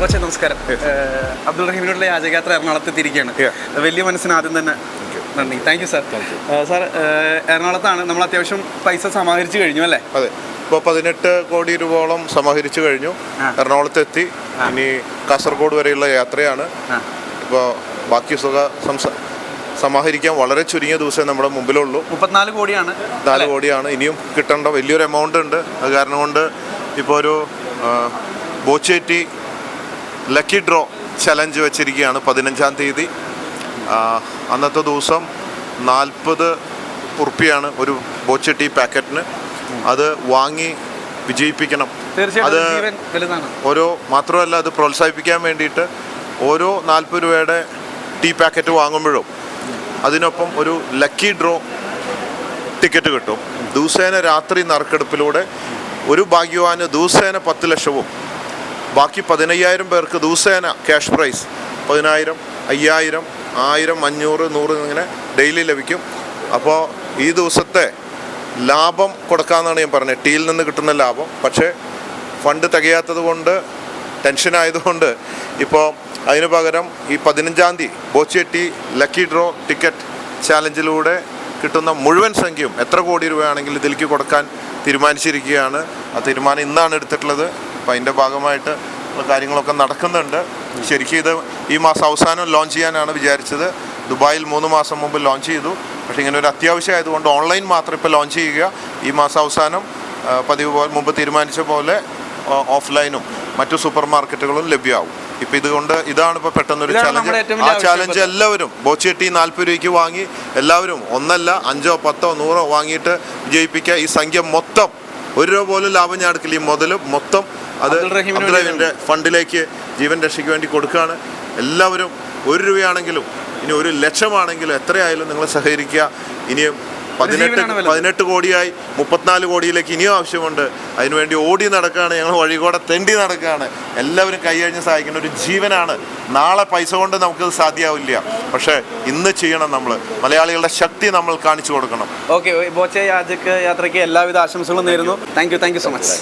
നമസ്കാരം. ഏഹ്, അബ്ദുൾ റഹീമിനോടുള്ള യാചകയാത്ര എറണാകുളത്ത് എത്തിയിരിക്കുകയാണ് വലിയ മനസ്സിന് ആദ്യം തന്നെ നന്ദി. താങ്ക് യു സാർ സാർ എറണാകുളത്താണ്. നമ്മൾ അത്യാവശ്യം പൈസ സമാഹരിച്ചു കഴിഞ്ഞു അല്ലേ? അതെ. ഇപ്പോൾ പതിനെട്ട് കോടി രൂപയോളം സമാഹരിച്ചു കഴിഞ്ഞു. എറണാകുളത്ത് എത്തി ഇനി കാസർഗോഡ് വരെയുള്ള യാത്രയാണ്. ഇപ്പോൾ ബാക്കി സുഖ സംസ സമാഹരിക്കാൻ വളരെ ചുരുങ്ങിയ ദിവസമേ നമ്മുടെ മുമ്പിലുള്ളൂ. മുപ്പത്തിനാല് കോടിയാണ്. നാല് കോടിയാണ്. ഇനിയും കിട്ടേണ്ട വലിയൊരു എമൗണ്ട് ഉണ്ട്. അത് കാരണം കൊണ്ട് ഇപ്പോൾ ഒരു ബോച്ചേറ്റി ലക്കി ഡ്രോ ചലഞ്ച് വെച്ചിരിക്കുകയാണ് പതിനഞ്ചാം തീയതി. അന്നത്തെ ദിവസം നാൽപ്പത് ഉറുപ്പിയാണ് ഒരു ബോച്ചട്ടി പാക്കറ്റിന്. അത് വാങ്ങി വിജയിപ്പിക്കണം. അത് ഓരോ മാത്രമല്ല അത് പ്രോത്സാഹിപ്പിക്കാൻ വേണ്ടിയിട്ട് ഓരോ നാൽപ്പത് രൂപയുടെ ടീ പാക്കറ്റ് വാങ്ങുമ്പോഴും അതിനൊപ്പം ഒരു ലക്കി ഡ്രോ ടിക്കറ്റ് കിട്ടും. ദിവസേന രാത്രി നറുക്കെടുപ്പിലൂടെ ഒരു ഭാഗ്യവാന് ദിവസേന പത്ത് ലക്ഷവും ബാക്കി പതിനയ്യായിരം പേർക്ക് ദിവസേന ക്യാഷ് പ്രൈസ്. പതിനായിരം അയ്യായിരം ആയിരം അഞ്ഞൂറ് നൂറ് ഇങ്ങനെ ഡെയിലി ലഭിക്കും. അപ്പോൾ ഈ ദിവസത്തെ ലാഭം കൊടുക്കാമെന്നാണ് ഞാൻ പറഞ്ഞത്. ടീയിൽ നിന്ന് കിട്ടുന്ന ലാഭം. പക്ഷേ ഫണ്ട് തികയാത്തത് കൊണ്ട് ടെൻഷനായതുകൊണ്ട് ഇപ്പോൾ അതിന് പകരം ഈ പതിനഞ്ചാം തീയതി ബോച്ചെട്ടി ലക്കി ഡ്രോ ടിക്കറ്റ് ചാലഞ്ചിലൂടെ കിട്ടുന്ന മുഴുവൻ സംഖ്യയും എത്ര കോടി രൂപയാണെങ്കിലും ഇതിലേക്ക് കൊടുക്കാൻ തീരുമാനിച്ചിരിക്കുകയാണ്. ആ തീരുമാനം ഇന്നാണ് എടുത്തിട്ടുള്ളത്. അപ്പം അതിന്റെ ഭാഗമായിട്ട് കാര്യങ്ങളൊക്കെ നടക്കുന്നുണ്ട്. ശരിക്കും ഇത് ഈ മാസം അവസാനം ലോഞ്ച് ചെയ്യാനാണ് വിചാരിച്ചത്. ദുബായിൽ മൂന്ന് മാസം മുമ്പ് ലോഞ്ച് ചെയ്തു. പക്ഷേ ഇങ്ങനെ ഒരു അത്യാവശ്യമായതുകൊണ്ട് ഓൺലൈൻ മാത്രം ഇപ്പോൾ ലോഞ്ച് ചെയ്യുക. ഈ മാസം അവസാനം പതിവ് പോലെ മുമ്പ് തീരുമാനിച്ച പോലെ ഓഫ്ലൈനും മറ്റു സൂപ്പർ മാർക്കറ്റുകളും ലഭ്യമാവും. ഇപ്പം ഇതുകൊണ്ട് ഇതാണ് ഇപ്പോൾ പെട്ടെന്നൊരു ചാലഞ്ച് ചലഞ്ച് ആ ചാലഞ്ച് എല്ലാവരും ബോച്ചെട്ടി നാൽപ്പത് രൂപയ്ക്ക് വാങ്ങി എല്ലാവരും ഒന്നല്ല അഞ്ചോ പത്തോ നൂറോ വാങ്ങിയിട്ട് വിജയിപ്പിക്കുക. ഈ സംഖ്യ മൊത്തം ഒരു രൂപ പോലും ലാഭം ഞാൻ എടുക്കില്ല. ഈ മുതൽ മൊത്തം അത് അബ്ദുൾ റഹീമിന് അബ്ദുൾ റഹീമിന്റെ ഫണ്ടിലേക്ക് ജീവൻ രക്ഷയ്ക്ക് വേണ്ടി കൊടുക്കുകയാണ്. എല്ലാവരും ഒരു രൂപയാണെങ്കിലും ഇനി ഒരു ലക്ഷമാണെങ്കിലും എത്രയായാലും നിങ്ങൾ സഹകരിക്കുക. ഇനിയും പതിനെട്ട്. പതിനെട്ട് കോടിയായി മുപ്പത്തിനാല് കോടിയിലേക്ക് ഇനിയും ആവശ്യമുണ്ട്. അതിനുവേണ്ടി ഓടി നടക്കുകയാണ്. ഞങ്ങൾ വഴികൂടെ തെണ്ടി നടക്കുകയാണ്. എല്ലാവരും കൈയഴിഞ്ഞ് സഹായിക്കുന്ന ഒരു ജീവനാണ്. നാളെ പൈസ കൊണ്ട് നമുക്കത് സാധ്യമാവില്ല പക്ഷേ ഇന്ന് ചെയ്യണം നമ്മൾ. മലയാളികളുടെ ശക്തി നമ്മൾ കാണിച്ചു കൊടുക്കണം. ഓക്കെ ബോച്ചെ യാത്രയ്ക്ക് എല്ലാവിധ ആശംസകളും നേരുന്നു. Thank you thank you so much